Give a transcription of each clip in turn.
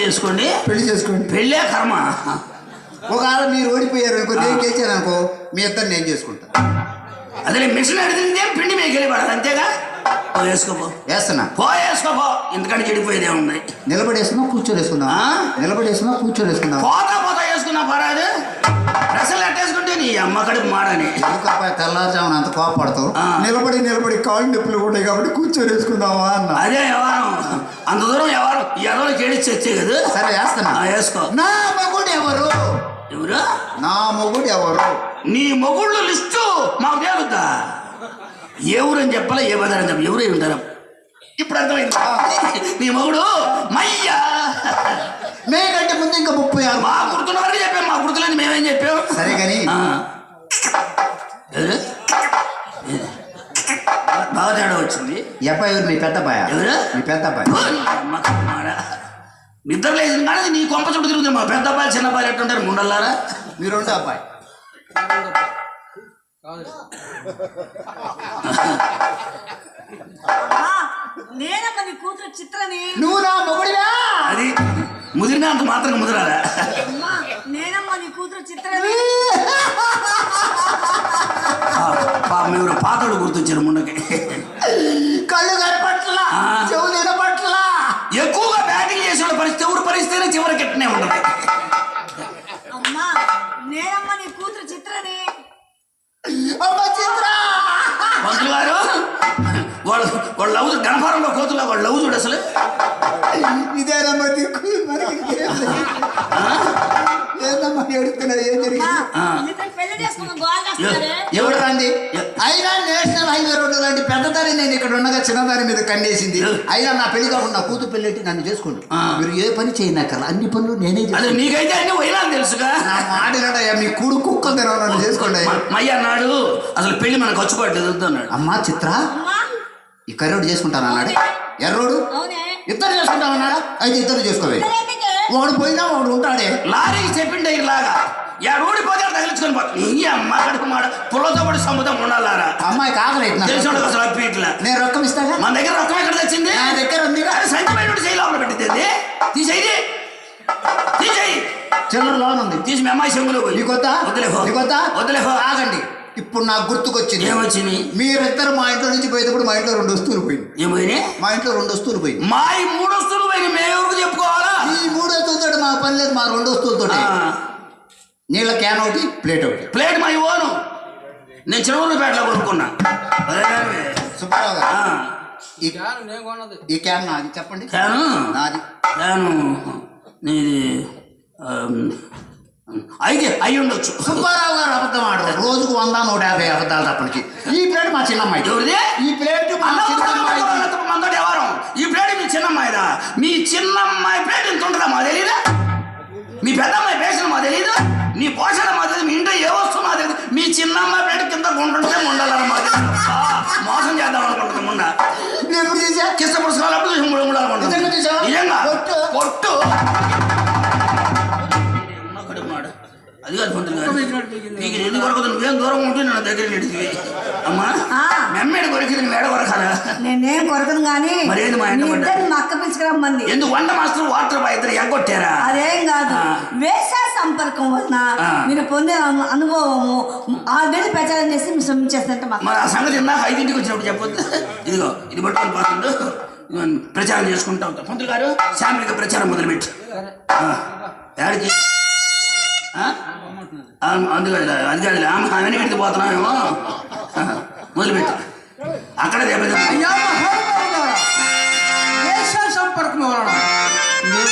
చేసుకోండి? పెళ్ళి చేసుకోండి. పెళ్ళే కర్మ? ఒకవేళ మీరు ఓడిపోయారు ఇంకో నేను చేశాను అనుకో మీ అత్తని నేను చేసుకుంటాను అదే మిషన్ అడిగింది పిండి మీకు వెళ్ళి పడాలి అంతేగా? పో వేసుకోపో. వేస్తున్నా. పో వేసుకోపో. ఎందుకంటే చెడిపోయేదే ఉంది నిలబడి వేసుకుందాం కూర్చొని వేసుకుందాం ఆ? నిలబడి వేసుకుందాం కూర్చొని వేసుకుందాం పోతా పోతా వేసుకున్నా పరాదు. డ్రెస్సులు ఎట్టేసుకుంటే నీ అమ్మ కడుపు మాడని. తెల్లారుజామున అంత కోపడతావు. నిలబడి నిలబడి కాళ్ళు నొప్పులు ఉంటాయి కాబట్టి కూర్చొని వేసుకుందామా అన్న? అదే వ్యవహారం. అంత దూరం ఎదవలకి ఏడిచి వచ్చే కదా. సరే వేస్తున్నా. వేసుకో. నా మొగుడు ఎవరు? ఎవరు? నా మొగుడు ఎవరు? నీ మొగుళ్ళు లిస్టు మాకు తేలుద్దా ఏ ఊరని చెప్పాలా ఏ బజారని చెప్పాలి ఎవరు ఉంటారు? ఇప్పుడు అర్థమైందా. నీ మొగుడు మయ్యా. మేకంటే ముందు ఇంకా ముప్పై ఆరు. మా గుర్తున్న వరకు చెప్పాం మా గుర్తులేని మేమేం చెప్పాం? సరే కానీ బాగా తేడా వచ్చింది. ఈ అబ్బాయి ఎవరు మీ పెద్ద అబ్బాయి? ఎవరు? మీ పెద్ద అబ్బాయి? ఓ, నీ అమ్మ కర్మారా. నిద్ర లేదు కానీ నీ కొంప చుట్టూ తిరుగుతుంది మా పెద్ద అబ్బాయి చిన్న అబ్బాయి ఎట్టుంటారు? ముండల్లారా? మీ రెండో అబ్బాయి. నేనమ్మ నీ కూతురు చిత్రని. నువ్వు నా మొగుడివా? అది ముదిరినంత మాత్రం ముదిరాలా. అమ్మా నేనమ్మ నీ కూతురు చిత్రని. పాపం ఎవరు పాతోడు గుర్తొచ్చారు ముండకి దిక్కు మరి ఇంకేం లేదు. ఏందమ్మా ఏం జరిగింది ఎవడు అయినా నేషనల్ హైవే రోడ్డు లాంటి పెద్ద దారి నేను ఇక్కడ ఉండగా చిన్న దారి మీద కండేసింది అయినా నా పెళ్ళి కాకుండా నా కూతురు పెళ్ళి నన్ను చేసుకోండి. ఆ. మీరు ఏ పని చేయనక్కర్లా అన్ని పనులు నేనే అదే చేస్తాను నీకైతే అన్ని తెలుసుగా? నా మాడినాడయ్యా మీ కూడు కుక్క తినవు నన్ను చేసుకోండి. మ- మయ్య అన్నాడు అసలు పెళ్ళి మనకు వద్దు అన్నాడు అమ్మా చిత్ర అమ్మా. ఈ కర్రోడు చేసుకుంటాను అన్నాడు. ఎర్రోడు? అవునే. ఇద్దరు చేసుకుంటామన్నాడా అయితే ఇద్దరు చేసుకోవే. ఇద్దరెందుకే? వాడు పోయినా వాడు ఉంటాడే. లారీకి చెప్పిండే ఇలాగా. యాడు ఊడిపోతే తగిలించుకొని పోతుంది నీ అమ్మ కడుపు మాడ పుల్లతో పడి సముద్రం ఉండాలారా? అమ్మాయి కాకలేదు తెలిసిన అసలు అప్పి ఇట్లా. నేను రొక్కం ఇస్తాగా? మన దగ్గర రొక్కం ఎక్కడ తెచ్చింది? నా దగ్గర ఉంది బయట చేయి లోపల పెట్టింది తీసేయి. తీసేయి. చిల్లర లోన్ ఉంది. తీసి మీ అమ్మాయి వద్దులే పో. నీకొద్దా? వద్దులే పో. ఆగండి. ఇప్పుడు నాకు గుర్తుకొచ్చింది. ఏమొచ్చింది మీరిద్దరు మా ఇంట్లో నుంచి పోయేటప్పుడు మా ఇంట్లో రెండు వస్తువులు పోయింది. ఏమైనా మా ఇంట్లో రెండు వస్తువులు పోయింది. మా ఈ మూడు వస్తువులు పోయి మేమెవరికి చెప్పుకోవాలా? ఈ మూడు వస్తువులతో మా పని లేదు మా రెండు వస్తువులతో నీళ్ళ క్యాన్ ఒకటి ప్లేట్ ఒకటి. ప్లేట్ మా ఓను. నేను చిరువులపేటలో కొనుక్కున్నా. సుబ్బారావు గారు ఆ, ఈ ఈ క్యాన్ నాది చెప్పండి. క్యాను నాది. క్యాను నీది అయితే అయి ఉండొచ్చు. సుబ్బారావు గారు అబద్ధం ఆడరు. రోజుకు వంద నూట యాభై అబద్ధాలు తప్పనికి. ఈ ప్లేట్ మా చిన్నమ్మాయి. ఎవరిది? ఈ ప్లేట్ మా చిన్నమ్మాయి. ఈ ప్లేట్ మీ చిన్నమ్మాయిదా? మీ చిన్నమ్మాయి ప్లేట్ ఇంత ఉంటుందా మా తెలీదా? మీ పెద్దమ్మాయి పేషన్ మా తెలీదు? నీ పోషణ మా తెలియదు మీ ఇంట్లో ఏ వస్తువు మా తెలియదు మీ చిన్నమ్మాయి ప్లేట్ కింద గుంటుంటే ఉండాలని మా తెలియదు ఆ, మోసం చేద్దాం అనుకుంటుంది ముండ. నేను ఎప్పుడు చూసి అనుకుంటుంది నిజంగా చూసావా? అది కాదు పంతులు గారు. నీకు ఎందుకు కొరకదు నువ్వేం దూరం ఉంటే నా దగ్గర నెడిచివి అమ్మా ఆ. మెమ్మేడు కొరికింది ఏడ కొరకాలా నేనేం కొరకను గాని మరేంది మా ఇంట మీ మా అక్క పిలుచుకురమ్మంది. ఎందుకు వంట మాస్టర్ వాటర్ బాయ్ ఇద్దరు ఎగ్గొట్టారా? అదేం కాదు. వేసా సంపర్కం వలన. మీరు పొందే అను- అనుభవము ఆల్రెడీ ప్రచారం చేసి మీరు మరి ఆ సంగతి ఇందాక ఐదింటికి వచ్చినప్పుడు చెప్పొద్దు. ఇదిగో ఇది పోతుండు. ఇదిగో ప్రచారం చేసుకుంటా ఉంటాం. పంతులు గారు శాంపిల్గా ప్రచారం మొదలుపెట్టి. ఏడికి ఆ? ఆ, అందుకని అది కాదు ఆమె ఆమె పెడితే పోతున్నామేమో ఆ, మొదలుపెట్టు అక్కడ దెబ్బతింటాం అయ్యా మహానుభావులారా, దేశ సంపర్కం వలన మేము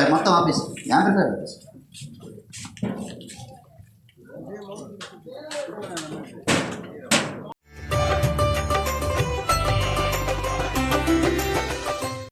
ya, matamos a Messi. Ya, verdad.